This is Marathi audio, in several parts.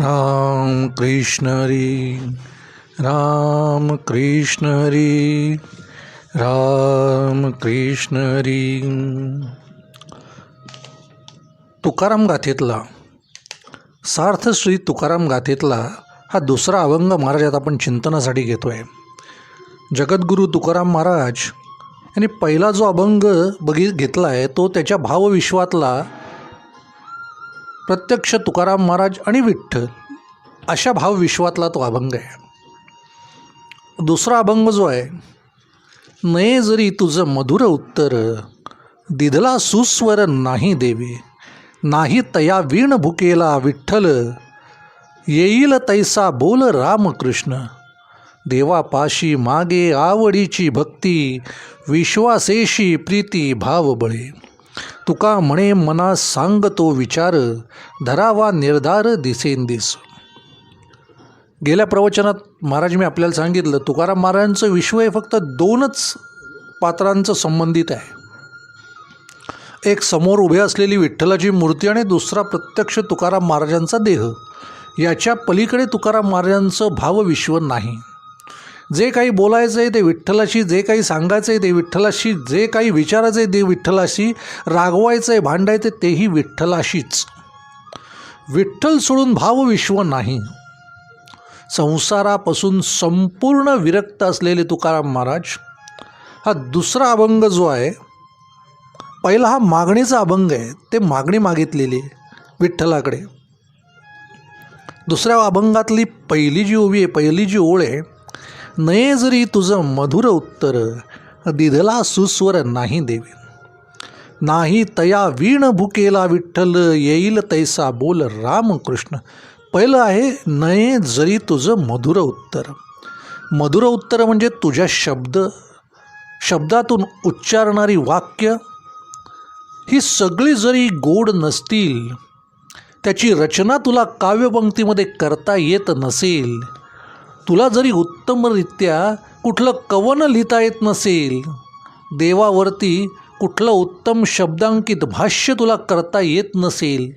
राम कृष्ण हरी राम कृष्ण हरी राम कृष्ण हरी तुकाराम गाथेतला सार्थ श्री तुकाराम गाथेतला हा दुसरा अभंग महाराजात आपण चिंतनासाठी घेतो आहे जगद्गुरू तुकाराम महाराज यांनी पहिला जो अभंग बघित घेतला आहे तो त्याच्या भावविश्वातला प्रत्यक्ष तुकाराम महाराज आणि विठ्ठल अशा भावविश्वातला तो अभंग आहे. दुसरा अभंग जो आहे नये जरी तुझं मधुर उत्तर दिधला सुस्वर नाही देवी नाही तया वीण भुकेला विठ्ठल येईल तैसा बोल रामकृष्ण देवापाशी मागे आवडीची भक्ती विश्वासेशी प्रीती भावबळे. तुका म्हणे मना सांग तो विचार धरावा निर्धार दिसेन दिस. गेल्या प्रवचनात महाराज मी आपल्याला सांगितलं तुकाराम महाराजांचं विश्व हे फक्त दोनच पात्रांचं संबंधित आहे. एक समोर उभे असलेली विठ्ठलाची मूर्ती आणि दुसरा प्रत्यक्ष तुकाराम महाराजांचा देह. याच्या पलीकडे तुकाराम महाराजांचं भावविश्व नाही. जे काही बोलायचं आहे ते विठ्ठलाशी जे काही सांगायचं आहे ते विठ्ठलाशी जे काही विचारायचं आहे ते विठ्ठलाशी रागवायचं आहे भांडायचं आहे तेही विठ्ठलाशीच. विठ्ठल सोडून भावविश्व नाही. संसारापासून संपूर्ण विरक्त असलेले तुकाराम महाराज हा दुसरा अभंग जो आहे पहिला हा मागणीचा अभंग आहे ते मागणी मागितलेली आहे विठ्ठलाकडे. दुसऱ्या अभंगातली पहिली जी ओवी आहे पहिली जी ओळ आहे नये जरी तुझं मधुर उत्तर दिधला सुस्वर नाही देवे नाही तया वीण भुकेला विठ्ठल येईल तैसा बोल रामकृष्ण. पहिलं आहे नये जरी तुझं मधुर उत्तर. मधुर उत्तर म्हणजे तुझ्या शब्द शब्दातून उच्चारणारी वाक्य. ही सगळी जरी गोड नसतील त्याची रचना तुला काव्यपंक्तीमध्ये करता येत नसेल तुला जरी उत्तमरित्या कुठलं कवन लिहिता येत नसेल देवावरती कुठलं उत्तम शब्दांकित भाष्य तुला करता येत नसेल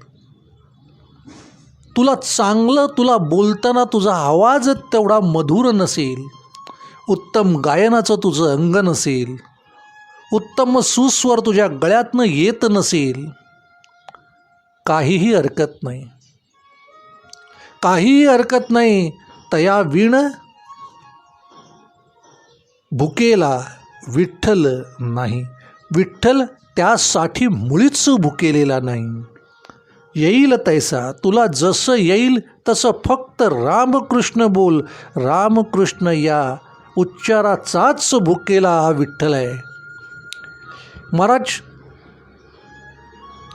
तुला चांगलं तुला बोलताना तुझा आवाज तेवढा मधुर नसेल उत्तम गायनाचं तुझं अंग नसेल उत्तम सुस्वर तुझ्या गळ्यातनं येत नसेल काहीही हरकत नाही. काहीही हरकत नाही. तया वीण भुकेला विठ्ठल नाही. विठ्ठल त्यासाठी मुळीच भुकेलेला नाही. येईल तैसा तुला जसं येईल तसं फक्त रामकृष्ण बोल. रामकृष्ण या उच्चाराचाच भुकेला हा विठ्ठल आहे. महाराज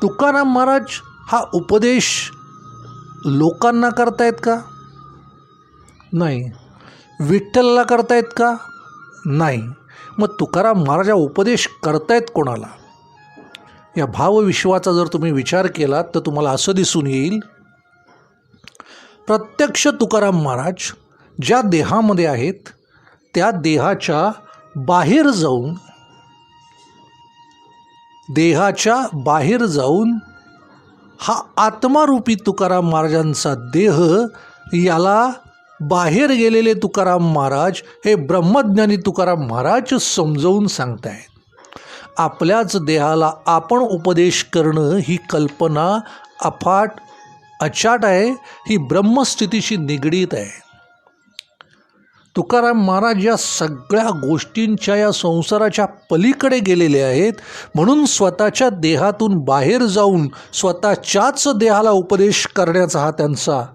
तुकाराम महाराज हा उपदेश लोकांना करतायत का? नाही. विठ्ठलला करतायत का? नाही. मग तुकाराम महाराजा उपदेश करतायत कोणाला? या भावविश्वाचा जर तुम्ही विचार केला तर तुम्हाला असं दिसून येईल प्रत्यक्ष तुकाराम महाराज ज्या देहामध्ये आहेत त्या देहाच्या बाहेर जाऊन देहाच्या बाहेर जाऊन हा आत्मारूपी तुकाराम महाराजांचा देह याला बाहेर गेलेले तुकाराम महाराज हे ब्रह्मज्ञानी तुकाराम महाराज समजवून सांगतायत. आपल्याच देहाला आपण उपदेश करणं ही कल्पना अफाट अचाट आहे ही ब्रह्मस्थितीशी निगडीत आहे. तुकाराम महाराज या सगळ्या गोष्टींच्या या संसाराच्या पलीकडे गेलेले आहेत. म्हणून स्वतःच्या देहातून बाहेर जाऊन स्वतःच्याच देहाला उपदेश करण्याचा हा त्यांचा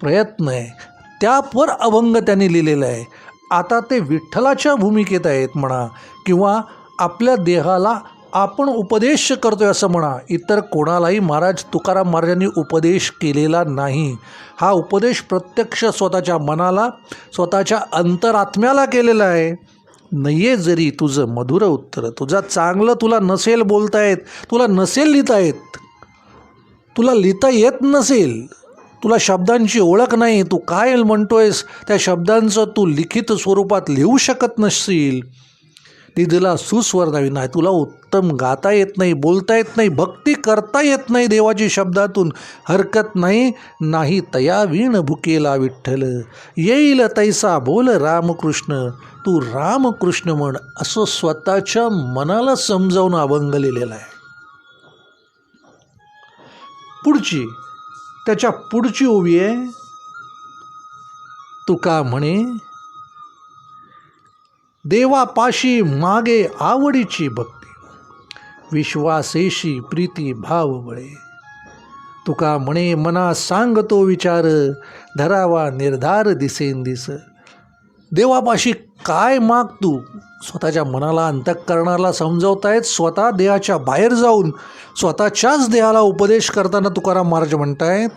प्रयत्न आहे. त्यावर अभंग त्यांनी लिहिलेला आहे. आता ते विठ्ठलाच्या भूमिकेत आहेत म्हणा किंवा आपल्या देहाला आपण उपदेश करतो आहे असं म्हणा इतर कोणालाही महाराज तुकाराम महाराजांनी उपदेश केलेला नाही. हा उपदेश प्रत्यक्ष स्वतःच्या मनाला स्वतःच्या अंतरात्म्याला केलेला आहे. नये जरी तुझं मधुर उत्तर तुझा चांगलं तुला नसेल बोलता येत तुला नसेल लिहिता येत तुला लिहिता येत नसेल. तुला शब्दांची ओळख नाही तू काय म्हणतोयस. त्या शब्दांचं तू लिखित स्वरूपात लिहू शकत नसशील. निधीला सुस्वर नाही नाही तुला उत्तम गाता येत नाही बोलता येत नाही भक्ती करता येत नाही देवाची शब्दातून. हरकत नाही नाही तया वीण भुकेला विठ्ठल. येईल तैसा बोल रामकृष्ण. तू रामकृष्ण म्हण असं स्वतःच्या मनाला समजावून अभंग लिहिलेला आहे. पुढची त्याच्या पुढची ओवी आहे तुका म्हणे देवापाशी मागे आवडीची भक्ती. विश्वासेशी प्रीती भाव बळे. तुका म्हणे मना सांगतो विचार धरावा निर्धार दिसेन दिस. देवापाशी काय माग तू? स्वतःच्या मनाला अंतःकरणाला समजवतायत स्वतः देहाच्या बाहेर जाऊन स्वतःच्याच देहाला उपदेश करताना तुकाराम महाराज म्हणतायत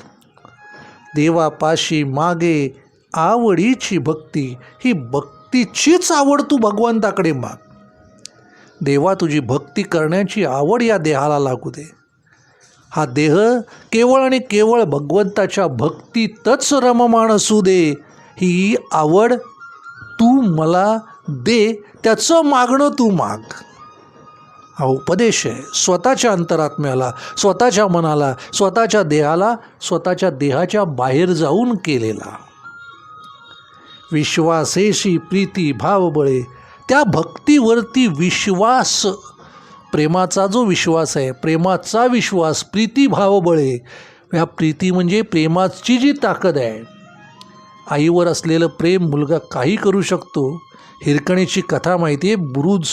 देवापाशी मागे आवडीची भक्ती ही भक्तीचीच आवड तू भगवंताकडे माग. देवा तुझी भक्ती करण्याची आवड या देहाला लागू दे. हा देह केवळ आणि केवळ भगवंताच्या भक्तीतच रममाण असू दे ही आवड तू मला दे त्याचं मागणं तू माग. हा उपदेश आहे. स्वतःच्या अंतरात्म्याला स्वतःच्या मनाला स्वतःच्या देहाला स्वतःच्या देहाच्या बाहेर जाऊन केलेला. विश्वासेशी प्रीती भावबळे त्या भक्तीवरती विश्वास. प्रेमाचा जो विश्वास आहे प्रेमाचा विश्वास प्रीती भावबळे ह्या प्रीती म्हणजे प्रेमाची जी ताकद आहे आईवर असलेलं प्रेम मुलगा काही करू शकतो हिरकणीची कथा माहिती आहे बुरुज.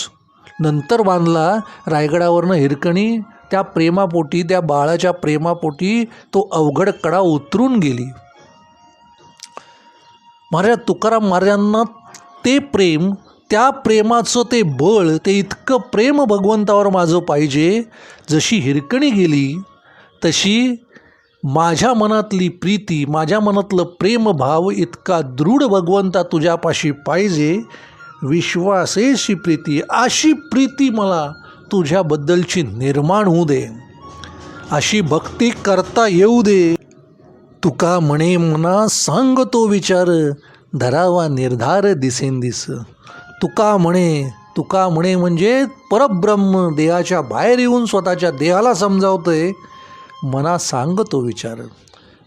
नंतर बांधला रायगडावरनं हिरकणी त्या प्रेमापोटी त्या बाळाच्या प्रेमापोटी तो अवघड कडा उतरून गेली. महाराज तुकाराम महाराजांना ते प्रेम त्या प्रेमाचं ते बळ ते इतकं प्रेम भगवंतावर माझं पाहिजे. जशी हिरकणी गेली तशी माझ्या मनातली प्रीती माझ्या मनातलं प्रेमभाव इतका दृढ भगवंता तुझ्यापाशी पाहिजे. विश्वासेशी प्रीती अशी प्रीती मला तुझ्याबद्दलची निर्माण होऊ दे. अशी भक्ती करता येऊ दे. तुका म्हणे मना सांग तो विचार धरावा निर्धार दिसेन दिस तुका म्हणे तुका म्हणे म्हणजे परब्रह्म देहाच्या बाहेर येऊन स्वतःच्या देहाला समजावतंय. मना सांग तो विचार.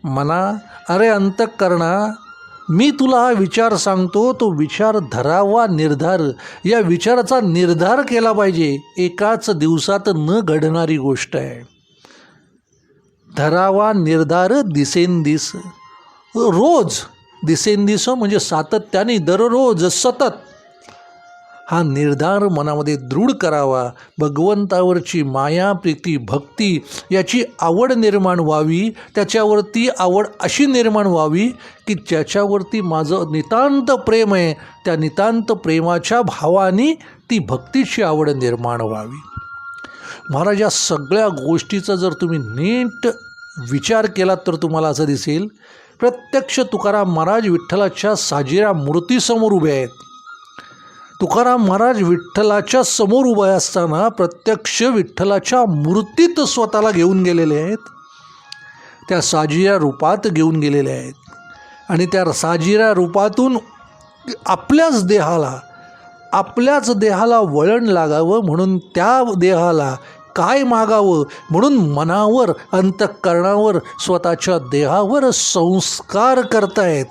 मना अरे अंतकरणा मी तुला हा विचार सांगतो तो विचार धरावा निर्धार. या विचाराचा निर्धार केला पाहिजे. एकाच दिवसात न घडणारी गोष्ट आहे. धरावा निर्धार दिसेंदिस. रोज. दिसेंदिस म्हणजे सातत्याने दररोज सतत. हा निर्धार मनामध्ये दृढ करावा. भगवंतावरची माया प्रीती भक्ती याची आवड निर्माण व्हावी. त्याच्यावरती आवड अशी निर्माण व्हावी की ज्याच्यावरती माझं नितांत प्रेम आहे त्या नितांत प्रेमाच्या भावाने ती भक्तीची आवड निर्माण व्हावी. महाराज या सगळ्या गोष्टीचा जर तुम्ही नीट विचार केलात तर तुम्हाला असं दिसेल प्रत्यक्ष तुकाराम महाराज विठ्ठलाच्या साजिरा मूर्तीसमोर उभे आहेत. तुकाराम महाराज विठ्ठलाच्या समोर उभे असताना प्रत्यक्ष विठ्ठलाच्या मूर्तीत स्वतःला घेऊन गेलेले आहेत. त्या साजिऱ्या रूपात घेऊन गेलेले आहेत. आणि त्या साजिऱ्या रूपातून आपल्याच देहाला आपल्याच देहाला वळण लागावं म्हणून त्या देहाला काय मागावं म्हणून मनावर अंतःकरणावर स्वतःच्या देहावर संस्कार करतायत.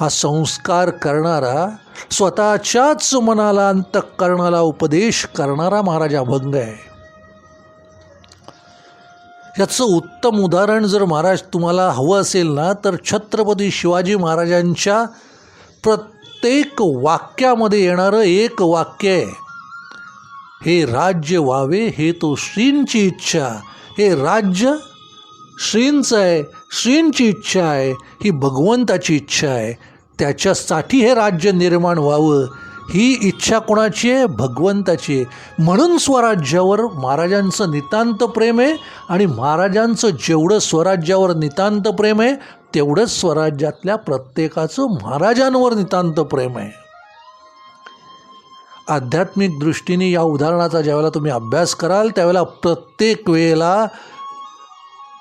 हा संस्कार करणारा स्वतःच्याच मनाला अंतःकरणाला उपदेश करणारा महाराज अभंग आहे. याचं उत्तम उदाहरण जर महाराज तुम्हाला हवं असेल ना तर छत्रपती शिवाजी महाराजांच्या प्रत्येक वाक्यामध्ये येणारं एक वाक्य आहे. हे राज्य व्हावे हे तो श्रींची इच्छा. हे राज्य श्रींचं आहे श्रींची इच्छा आहे ही भगवंताची इच्छा आहे. त्याच्यासाठी हे राज्य निर्माण व्हावं ही इच्छा कोणाची आहे? भगवंताची आहे. म्हणून स्वराज्यावर महाराजांचं नितांत प्रेम आहे आणि महाराजांचं जेवढं स्वराज्यावर नितांत प्रेम आहे तेवढंच स्वराज्यातल्या प्रत्येकाचं महाराजांवर नितांत प्रेम आहे. आध्यात्मिक दृष्टीने या उदाहरणाचा ज्यावेळेला तुम्ही अभ्यास कराल त्यावेळेला प्रत्येक वेळेला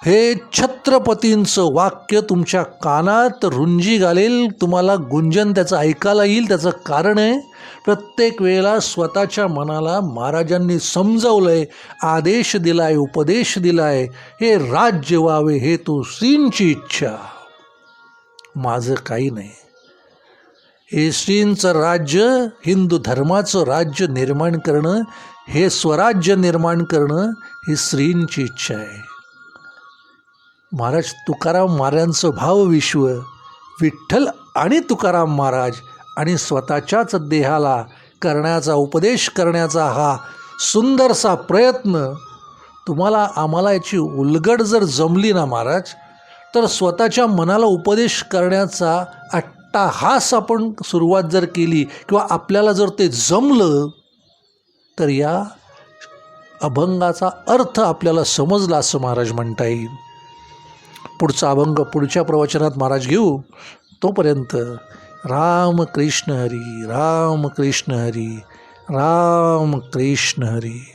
हे छत्रपतींचं वाक्य तुमच्या कानात रुंजी घालेल तुम्हाला गुंजन त्याचं ऐकायला येईल त्याचं कारण आहे. प्रत्येक वेळेला स्वतःच्या मनाला महाराजांनी समजवलंय आदेश दिलाय उपदेश दिलाय हे राज्य व्हावे हे तू श्रींची इच्छा. माझं काही नाही. हे श्रींचं राज्य हिंदू धर्माचं राज्य निर्माण करणं हे स्वराज्य निर्माण करणं ही श्रींची इच्छा आहे. महाराज तुकाराम महाराजांचं भावविश्व विठ्ठल आणि तुकाराम महाराज आणि स्वतःच्याच देहाला करण्याचा उपदेश करण्याचा हा सुंदरसा प्रयत्न तुम्हाला आम्हाला याची उलगड जर जमली ना महाराज तर स्वतःच्या मनाला उपदेश करण्याचा अट्टाहास आपण सुरुवात जर केली किंवा आपल्याला जर ते जमलं तर या अभंगाचा अर्थ आपल्याला समजला असं महाराज म्हणता येईल. पुढचा अभंग पुढच्या प्रवचनात महाराज घेऊ तोपर्यंत राम कृष्ण हरी राम कृष्ण हरी राम कृष्ण हरी.